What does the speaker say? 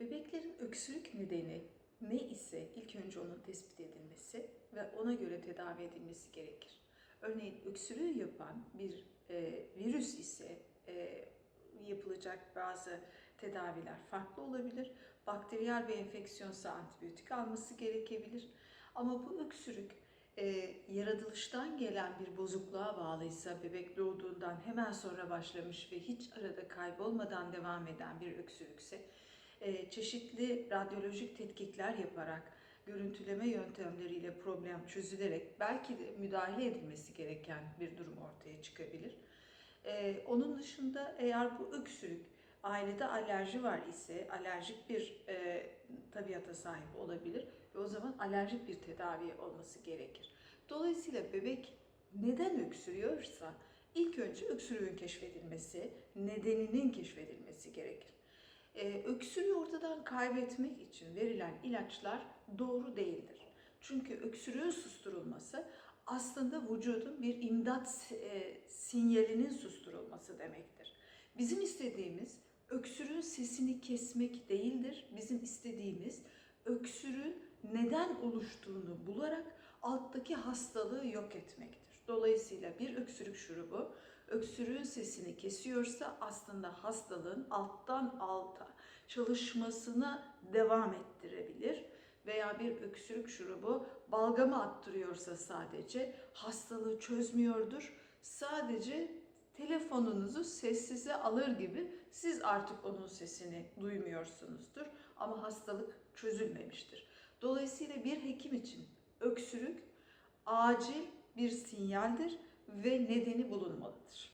Bebeklerin öksürük nedeni ne ise ilk önce onun tespit edilmesi ve ona göre tedavi edilmesi gerekir. Örneğin öksürüğü yapan bir e, virüs ise e, yapılacak bazı tedaviler farklı olabilir. Bakteriyel bir enfeksiyonsa antibiyotik alması gerekebilir. Ama bu öksürük e, yaratılıştan gelen bir bozukluğa bağlıysa, bebek doğduğundan hemen sonra başlamış ve hiç arada kaybolmadan devam eden bir öksürükse, çeşitli radyolojik tetkikler yaparak, görüntüleme yöntemleriyle problem çözülerek belki de müdahale edilmesi gereken bir durum ortaya çıkabilir. E, onun dışında eğer bu öksürük ailede alerji var ise alerjik bir e, tabiata sahip olabilir ve o zaman alerjik bir tedavi olması gerekir. Dolayısıyla bebek neden öksürüyorsa ilk önce öksürüğün keşfedilmesi, nedeninin keşfedilmesi gerekir. Ee, öksürüğü ortadan kaybetmek için verilen ilaçlar doğru değildir. Çünkü öksürüğün susturulması aslında vücudun bir imdat e, sinyalinin susturulması demektir. Bizim istediğimiz öksürüğün sesini kesmek değildir. Bizim istediğimiz öksürüğün neden oluştuğunu bularak alttaki hastalığı yok etmektir. Dolayısıyla bir öksürük şurubu öksürüğün sesini kesiyorsa aslında hastalığın alttan alta çalışmasına devam ettirebilir veya bir öksürük şurubu balgama attırıyorsa sadece hastalığı çözmüyordur. Sadece telefonunuzu sessize alır gibi siz artık onun sesini duymuyorsunuzdur ama hastalık çözülmemiştir. Dolayısıyla bir hekim için öksürük acil bir sinyaldir ve nedeni bulunmalıdır.